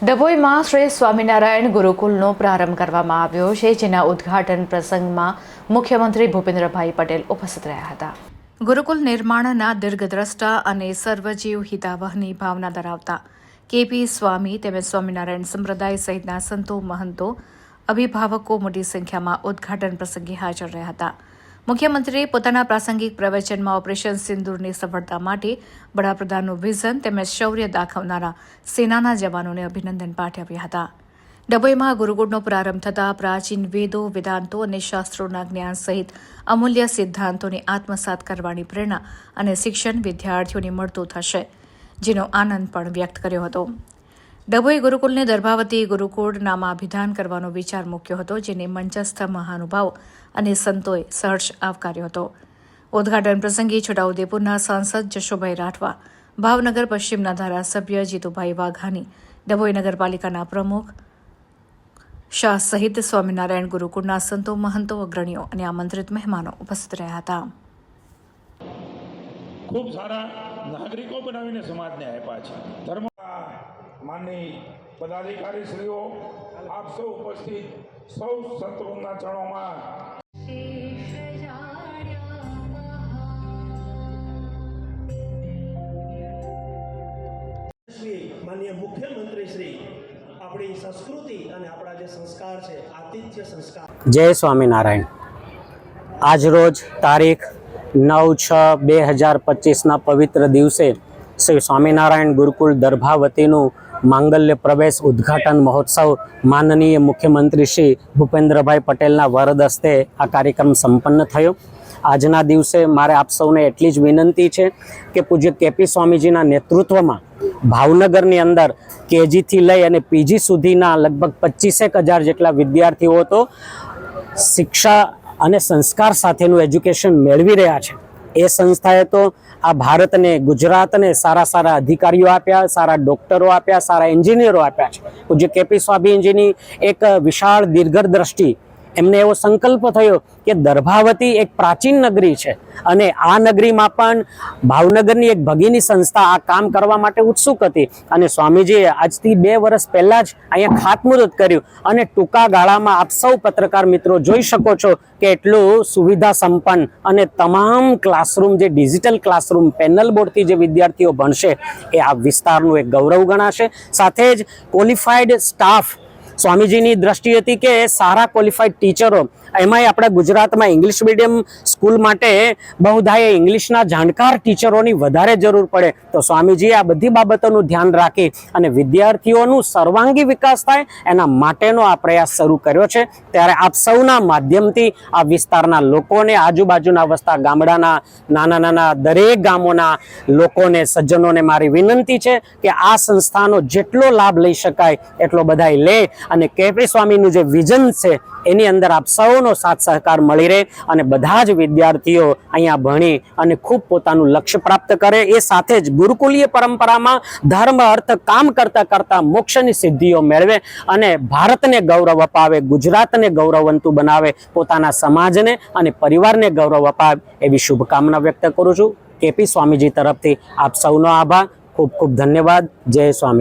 ડભોઈમાં શ્રી સ્વામિનારાયણ ગુરુકુલનો પ્રારંભ કરવામાં આવ્યો છે, જેના ઉદ્ઘાટન પ્રસંગમાં મુખ્યમંત્રી ભૂપેન્દ્રભાઈ પટેલ ઉપસ્થિત રહ્યા હતા. ગુરુકુલ નિર્માણના દીર્ઘદ્રષ્ટા અને સર્વજીવ હિતાવહની ભાવના ધરાવતા કેપી સ્વામી તેમજ સ્વામિનારાયણ સંપ્રદાય સહિતના સંતો મહંતો, અભિભાવકો મોટી સંખ્યામાં ઉદ્ઘાટન પ્રસંગે હાજર રહ્યા હતા. મુખ્યમંત્રીએ પોતાના પ્રાસંગિક પ્રવચનમાં ઓપરેશન સિંદૂરની સફળતા માટે વડાપ્રધાનનું વિઝન તેમજ શૌર્ય દાખવનારા સેનાના જવાનોને અભિનંદન પાઠવ્યા હતા. ડભોઈમાં ગુરુકુળનો પ્રારંભ થતાં પ્રાચીન વેદો, વેદાંતો અને શાસ્ત્રોના જ્ઞાન સહિત અમૂલ્ય સિદ્ધાંતોને આત્મસાત કરવાની પ્રેરણા અને શિક્ષણ વિદ્યાર્થીઓને મળતું થશે, જેનો આનંદ પણ વ્યક્ત કર્યો હતો. ડભોઈ ગુરુકુલને દર્ભાવતી ગુરુકુળ નામાભિધાન કરવાનો વિચાર મૂક્યો હતો, જેને મંચસ્થ મહાનુભાવો અને સંતોએ સહર્ષ આવકાર્યો હતો. ઉદ્ઘાટન પ્રસંગે છોટાઉદેપુરના સાંસદ જશોભાઈ રાઠવા, ભાવનગર પશ્ચિમના ધારાસભ્ય જીતુભાઈ વાઘાની ડભોઈ નગરપાલિકાના પ્રમુખ શાહ સહિત સ્વામિનારાયણ ગુરુકુળના સંતો, મહંતો, અગ્રણીઓ અને આમંત્રિત મહેમાનો ઉપસ્થિત રહ્યા હતા. ખૂબ સારા નાગરિકો બનાવીને સમાજને આપ્યા છે. ધર્મ માનની પદાધિકારીશ્રીઓ આપ સૌ ઉપસ્થિત સૌ સંતોના ચરણોમાં. માન્ય મુખ્યમંત્રી શ્રી આપણી સંસ્કૃતિ અને આપણા જે સંસ્કાર છે આતિથ્ય સંસ્કાર. જય સ્વામિનારાયણ. આજરોજ તારીખ નવ છ બે હજાર પચીસના પવિત્ર દિવસે શ્રી સ્વામિનારાયણ ગુરુકુળ દર્ભાવતીનું માંગલ્ય પ્રવેશ ઉદ્ઘાટન મહોત્સવ માનનીય મુખ્યમંત્રી શ્રી ભૂપેન્દ્રભાઈ પટેલના વરદ હસ્તે આ કાર્યક્રમ સંપન્ન થયો. આજના દિવસે મારે આપ સૌને એટલી જ વિનંતી છે કે પૂજ્ય કેપી સ્વામીજીના નેતૃત્વમાં ભાવનગરની અંદર કેજીથી લઈ અને પીજી સુધીના લગભગ પચીસેક હજાર જેટલા વિદ્યાર્થીઓ તો શિક્ષા અને સંસ્કાર સાથેનું એજ્યુકેશન મેળવી રહ્યા છે. એ સંસ્થાએ તો આ ભારતને, ગુજરાતને સારા સારા અધિકારીઓ આપ્યા, સારા ડોક્ટરો આપ્યા, સારા એન્જિનિયરો આપ્યા છે. પૂજ્ય કેપી સ્વામીજીની એક વિશાળ દીર્ઘદ્રષ્ટિ એમને એવો સંકલ્પ થયો કે દર્ભાવતી એક પ્રાચીન નગરી છે. અને આ નગરીમાં પણ ભાવનગરની એક ભગીની સંસ્થા આ કામ કરવા માટે ઉત્સુક હતી. અને સ્વામીજીએ આજથી બે વર્ષ પહેલાં જ અહીંયા ખાતમુહૂર્ત કર્યું. અને ટૂંકા ગાળામાં આપ સૌ પત્રકાર મિત્રો જોઈ શકો છો કે એટલું સુવિધા સંપન્ન અને તમામ ક્લાસરૂમ જે ડિજિટલ ક્લાસરૂમ પેનલ બોર્ડથી જે વિદ્યાર્થીઓ ભણશે એ આ વિસ્તારનું એક ગૌરવ ગણાશે. સાથે જ ક્વોલિફાઈડ સ્ટાફ સ્વામીજીની દ્રષ્ટિ હતી કે સારા ક્વોલિફાઈડ ટીચરો એમાંય આપણા ગુજરાતમાં ઇંગ્લિશ મીડિયમ સ્કૂલ માટે બહુધાએ ઇંગ્લિશના જાણકાર ટીચરોની વધારે જરૂર પડે. તો સ્વામીજીએ આ બધી બાબતોનું ધ્યાન રાખી અને વિદ્યાર્થીઓનું સર્વાંગી વિકાસ થાય એના માટેનો આ પ્રયાસ શરૂ કર્યો છે. ત્યારે આપ સૌના માધ્યમથી આ વિસ્તારના લોકોને આજુબાજુના વસતા ગામડાના, નાના નાના દરેક ગામોના લોકોને, સજ્જનોને મારી વિનંતી છે કે આ સંસ્થાનો જેટલો લાભ લઈ શકાય એટલો બધાય લે. અને કેપી સ્વામીનું જે વિઝન છે, એની અંદર આપ સૌનો સાથ સહકાર મળી રહે અને બધા જ વિદ્યાર્થીઓ અહીંયા ભણી અને ખૂબ પોતાનું લક્ષ્ય પ્રાપ્ત કરે. એ સાથે જ ગુરુકુલીય પરંપરામાં ધર્મ, અર્થ, કામ કરતા કરતા મોક્ષની સિદ્ધિઓ મેળવે અને ભારતને ગૌરવ અપાવે, ગુજરાતને ગૌરવવંતું બનાવે, પોતાના સમાજને અને પરિવારને ગૌરવ અપાવે એવી શુભકામના વ્યક્ત કરું છું. કેપી સ્વામીજી તરફથી આપ સૌનો આભાર. ખૂબ ખૂબ ધન્યવાદ. જય સ્વામી.